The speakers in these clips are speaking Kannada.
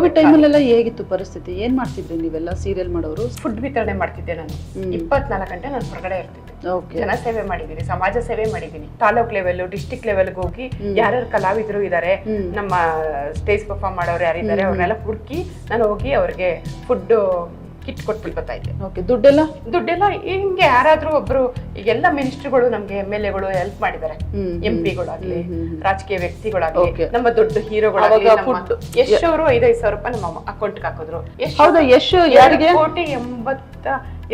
ಕೋವಿಡ್ ಟೈಮಲ್ಲೆಲ್ಲ ಹೇಗಿತ್ತು ಪರಿಸ್ಥಿತಿ? ಏನ್ ಮಾಡ್ತಿದ್ರಿ ನೀವೆಲ್ಲ ಸೀರಿಯಲ್ ಮಾಡೋರು? ಫುಡ್ ವಿತರಣೆ ಮಾಡ್ತಿದ್ದೆ ನಾನು. ಇಪ್ಪತ್ನಾಲ್ಕು ಗಂಟೆ ನಾನು ಹೊರಗಡೆ ಇರ್ತಿದ್ದೆ. ಓಕೆ ಜನ ಸೇವೆ ಮಾಡಿದ್ದೀನಿ ಸಮಾಜ ಸೇವೆ ಮಾಡಿದ್ದೀನಿ ತಾಲೂಕ್ ಲೆವೆಲ್ ಡಿಸ್ಟಿಕ್ ಲೆವೆಲ್ಗೆ ಹೋಗಿ. ಯಾರ್ಯಾರು ಕಲಾವಿದರು ಇದ್ದಾರೆ ನಮ್ಮ ಸ್ಟೇಜ್ ಪರ್ಫಾರ್ಮ್ ಮಾಡೋರು ಯಾರಿದ್ದಾರೆ ಅವ್ರನ್ನೆಲ್ಲ ಹುಡುಕಿ ನಾನು ಹೋಗಿ ಅವ್ರಿಗೆ ಫುಡ್ ಕಿಟ್ ಕೊಟ್ಬಿಟ್ಟು ಬರ್ತಾ ಇದ್ದೆ. ಓಕೆ ದುಡ್ಡೆಲ್ಲ? ದುಡ್ಡೆಲ್ಲ ಹಿಂಗೆ ಯಾರಾದ್ರೂ ಒಬ್ರು ಈಗೆಲ್ಲ ಮಿನಿಸ್ಟ್ರಿಗಳು ನಮ್ಗೆ ಎಂ ಎಲ್ ಎಗಳು ಹೆಲ್ಪ್ ಮಾಡಿದ್ದಾರೆ. ಎಂ. ಪಿಗಳಾಗ್ಲಿ. ರಾಜಕೀಯ ವ್ಯಕ್ತಿಗಳಾಗ್ಲಿ ನಮ್ಮ ದೊಡ್ಡ ಹೀರೋಗಳಾಗ್ಲಿ ಯಶ್ ಅವರು ಐದೈದು ಸಾವಿರ ರೂಪಾಯಿ ನಮ್ಮ ಅಕೌಂಟ್ಗೆ ಹಾಕಿದ್ರು. ಯಶ್ ಯಾರಿಗೆ? ಕೋಟಿ ಎಂಬತ್ತ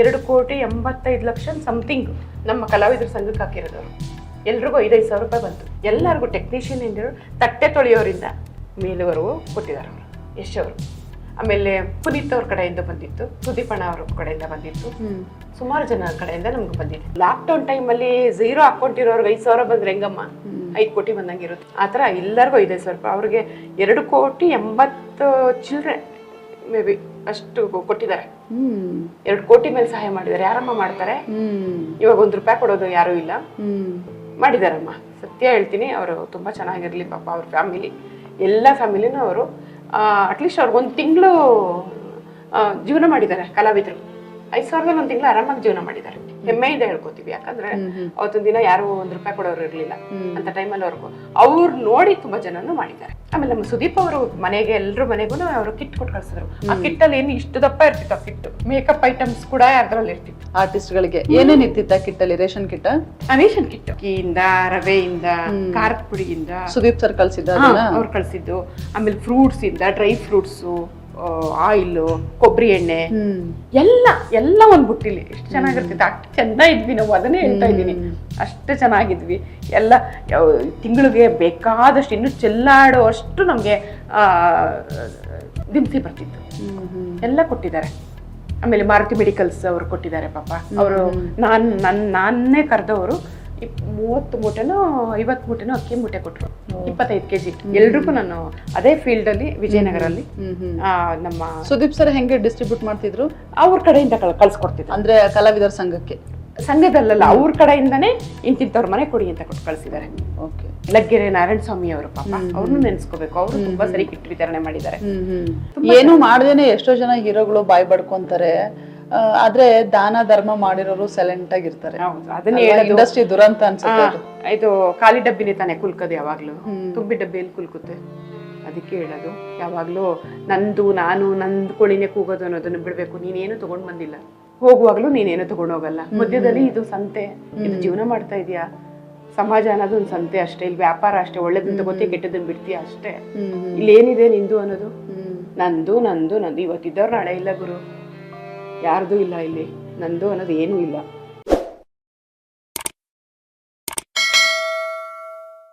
ಎರಡು ಕೋಟಿ ಎಂಬತ್ತೈದು ಲಕ್ಷ ಸಮಥಿಂಗ್ ನಮ್ಮ ಕಲಾವಿದರ ಸಂಘಕ್ಕೆ ಹಾಕಿರೋದವ್ರು ಎಲ್ರಿಗೂ ಐದೈದು ಸಾವಿರ ರೂಪಾಯಿ ಬಂತು. ಎಲ್ಲರಿಗೂ ಟೆಕ್ನಿಷಿಯನ್ ಇಂದ ತಟ್ಟೆ ತೊಳೆಯೋರಿಂದ ಮೇಲುವರೆಗೂ ಕೊಟ್ಟಿದ್ದಾರೆ ಅವರು ಯಶ್ ಅವರು. ಆಮೇಲೆ ಪುನೀತ್ ಅವ್ರ ಕಡೆಯಿಂದ ಬಂದಿತ್ತು ಸುದೀಪ್ ಅಣ್ಣ ಅವ್ರ ಕಡೆಯಿಂದ ಬಂದಿತ್ತು. ಸುಮಾರು ಜನ ಕಡೆಯಿಂದ ನಮ್ಗೆ ಬಂದಿತ್ತು. ಲಾಕ್ಡೌನ್ ಟೈಮಲ್ಲಿ ಝೀರೋ ಅಕೌಂಟ್ ಇರೋರ್ಗೆ ಐದು ಸಾವಿರ ಬಂದ್ರೆ ಹೆಂಗಮ್ಮ? ಐದು ಕೋಟಿ ಬಂದಂಗೆ ಇರುತ್ತೆ ಆ ಥರ ಎಲ್ಲರಿಗೂ ಐದೈದು ಸ್ವಲ್ಪ. ರೂಪಾಯಿ ಅವ್ರಿಗೆ ಎರಡು ಕೋಟಿ ಎಂಬತ್ತು ಚಿಲ್ಲರೆ ಮೇ ಬಿ ಅಷ್ಟು ಕೊಟ್ಟಿದ್ದಾರೆ. ಎರಡು ಕೋಟಿ ಮೇಲೆ ಸಹಾಯ ಮಾಡಿದ್ದಾರೆ. ಯಾರಮ್ಮ ಮಾಡ್ತಾರೆ? ಇವಾಗ ಒಂದು ರೂಪಾಯಿ ಕೊಡೋದು ಯಾರೂ ಇಲ್ಲ. ಮಾಡಿದಾರಮ್ಮ. ಸತ್ಯ ಹೇಳ್ತೀನಿ ಅವರು ತುಂಬಾ ಚೆನ್ನಾಗಿರ್ಲಿ ಪಾಪ ಅವ್ರ ಫ್ಯಾಮಿಲಿ ಎಲ್ಲ ಫ್ಯಾಮಿಲಿನೂ ಅವರು ಅಟ್ಲೀಸ್ಟ್ ಅವ್ರಿಗೆ ಒಂದು ತಿಂಗಳು ಜೀವನ ಮಾಡಿದ್ದಾರೆ ಕಲಾವಿದರು. ಐದು ಸಾವಿರದಲ್ಲಿ ಒಂದು ತಿಂಗಳು ಆರಾಮಾಗಿ ಜೀವನ ಮಾಡಿದ್ದಾರೆ. ಹೆಮ್ಮೆಯಿಂದ ಹೇಳ್ಕೊತೀವಿ. ಯಾಕಂದ್ರೆ ಅವತ್ತೊಂದು ದಿನ ಯಾರು ಒಂದ್ ರೂಪಾಯಿ ಕೊಡೋರು ಇರ್ಲಿಲ್ಲ. ಅಂತ ಟೈಮಲ್ಲಿ ಅವ್ರಿಗೂ ಅವ್ರು ನೋಡಿ ತುಂಬಾ ಜನನು ಮಾಡಿದ್ದಾರೆ. ಆಮೇಲೆ ನಮ್ಮ ಸುದೀಪ್ ಅವರು ಮನೆಗೆ ಎಲ್ಲರೂ ಮನೆಗೂ ಅವರು ಕಿಟ್ ಕೊಟ್ಟು ಕಳ್ಸಿದ್ರು. ಆ ಕಿಟ್ ಅಲ್ಲಿ ಏನು ಇಷ್ಟು ದಪ್ಪ ಇರ್ತಿತ್ತು ಆ ಕಿಟ್ ಮೇಕಪ್ ಐಟಮ್ಸ್ ಕೂಡ ಅದ್ರಲ್ಲಿ ಇರ್ತಿತ್ತು. ಆರ್ಟಿಸ್ಟ್ ಗಳಿಗೆ ಏನೇನ್ ಕಿಟ್ ಅಲ್ಲಿ ರೇಷನ್ ಕಿಟ್ ರೇಷನ್ ಕಿಟ್ ಅಕ್ಕಿಯಿಂದ ರವೆಯಿಂದ ಖಾರದ ಪುಡಿಯಿಂದ. ಸುದೀಪ್ ಸರ್ ಕಳ್ಸಿದ್ದ ಅವ್ರು ಕಳ್ಸಿದ್ದು. ಆಮೇಲೆ ಫ್ರೂಟ್ಸ್ ಇಂದ ಡ್ರೈ ಫ್ರೂಟ್ಸು ಆಯಿಲ್ ಕೊಬ್ಬರಿ ಎಣ್ಣೆ ಎಲ್ಲ ಎಲ್ಲ ಒಂದ್ ಬುಟ್ಟಿಲಿ. ಎಷ್ಟು ಚೆನ್ನಾಗಿರ್ತಿತ್ತು. ಅಷ್ಟು ಚೆಂದ ಇದ್ವಿ ನಾವು. ಅದನ್ನೇ ಹೇಳ್ತಾ ಇದ್ದೀನಿ. ಅಷ್ಟು ಚೆನ್ನಾಗಿದ್ವಿ. ಎಲ್ಲ ತಿಂಗಳಿಗೆ ಬೇಕಾದಷ್ಟು ಇನ್ನು ಚೆಲ್ಲಾಡೋ ಅಷ್ಟು ನಮಗೆ ದಿನಸಿ ಬರ್ತಿತ್ತು. ಎಲ್ಲ ಕೊಟ್ಟಿದ್ದಾರೆ. ಆಮೇಲೆ ಮಾರುತಿ ಮೆಡಿಕಲ್ಸ್ ಅವರು ಕೊಟ್ಟಿದ್ದಾರೆ ಪಾಪ. ಅವರು ನಾನು ನನ್ನ ನಾನೇ ಕರೆದವರು. ಮೂವತ್ತು ಮೂಟೆನೋ ಐವತ್ತು ಮೂಟೆನೋ ಅಕ್ಕಿ ಮೂಟೆ ಕೊಟ್ಟರು ಇಪ್ಪತ್ತೈದು ಕೆ ಜಿ ಎಲ್ರಿಗೂ ನಾನು ಅದೇ ಫೀಲ್ಡಲ್ಲಿ ವಿಜಯನಗರಲ್ಲಿ ನಮ್ಮ ಸುದೀಪ್ ಸರ್ ಹೆಂಗೆ ಡಿಸ್ಟ್ರಿಬ್ಯೂಟ್ ಮಾಡ್ತಿದ್ರು? ಅವ್ರ ಕಡೆಯಿಂದ ಕಳ್ ಕಳ್ಸ್ಕೊಡ್ತಿದ್ರು. ಅಂದ್ರೆ ಕಲಾವಿದರ ಸಂಘಕ್ಕೆ? ಸಂಘದಲ್ಲಲ್ಲ ಅವ್ರ ಕಡೆಯಿಂದನೇ ಇಂತಿಂತವ್ರ ಮನೆ ಕೊಡಿ ಅಂತ ಕೊಟ್ಟು ಕಳಿಸಿದ್ದಾರೆ. ಓಕೆ. ಲಗ್ಗೆರೆ ನಾರಾಯಣ ಸ್ವಾಮಿ ಅವರು ಪಾಪ ಅವ್ರನ್ನೂ ನೆನೆಸ್ಕೋಬೇಕು. ಅವರು ತುಂಬಾ ಸರಿ ಕಿಟ್ ವಿತರಣೆ ಮಾಡಿದ್ದಾರೆ. ಏನು ಮಾಡ್ದೇನೆ ಎಷ್ಟೋ ಜನ ಹೀರೋಗಳು ಬಾಯ್ ಬಡ್ಕೊಂತಾರೆ. ಆದ್ರೆ ದಾನ ಧರ್ಮ ಮಾಡಿರೋರು ಸೈಲೆಂಟ್ ಆಗಿರ್ತಾರೆ ಹೌದು ಅದನ್ನೇ ಇಂಡಸ್ಟ್ರಿ ದುರಂತ ಅನ್ಸುತ್ತೆ ಇದು ಖಾಲಿ ಡಬ್ಬಿನೇ ತಾನೆ ಕುಲ್ಕೋದು ಯಾವಾಗ್ಲೂ. ತುಂಬಿ ಡಬ್ಬಿಯಲ್ಲಿ ಕುಲ್ಕುತ್ತೆ. ಅದಕ್ಕೆ ಹೇಳೋದು. ಯಾವಾಗ್ಲೂ ನಂದು ನಾನು ನಂದು ಕೋಳಿನೇ ಕೂಗೋದು ಅನ್ನೋದನ್ನ ಬಿಡ್ಬೇಕು. ನೀನೇನು ತಗೊಂಡ್ ಬಂದಿಲ್ಲ. ಹೋಗುವಾಗ್ಲೂ ನೀನೇನು ತಗೊಂಡ್ ಹೋಗಲ್ಲ. ಮಧ್ಯದಲ್ಲಿ ಇದು ಸಂತೆ. ಇದು ಜೀವನ ಮಾಡ್ತಾ ಇದೀಯಾ? ಸಮಾಜ ಅನ್ನೋದು ಒಂದು ಸಂತೆ ಅಷ್ಟೇ. ಇಲ್ಲಿ ವ್ಯಾಪಾರ ಅಷ್ಟೇ. ಒಳ್ಳೇದನ್ನ ತಗೋತಿ ಕೆಟ್ಟದನ್ನ ಬಿಡ್ತೀಯ ಅಷ್ಟೇ. ಇಲ್ಲಿ ಏನಿದೆ ನಿಂದು ಅನ್ನೋದು? ನಂದು ನಂದು ನಂದು. ಇವತ್ತಿದ್ದವ್ರು ನಾಳೆ ಇಲ್ಲ ಗುರು. ಯಾರ್ದು ಇಲ್ಲ ಇಲ್ಲಿ. ನಂದು ಅನ್ನೋದು ಏನೂ ಇಲ್ಲ.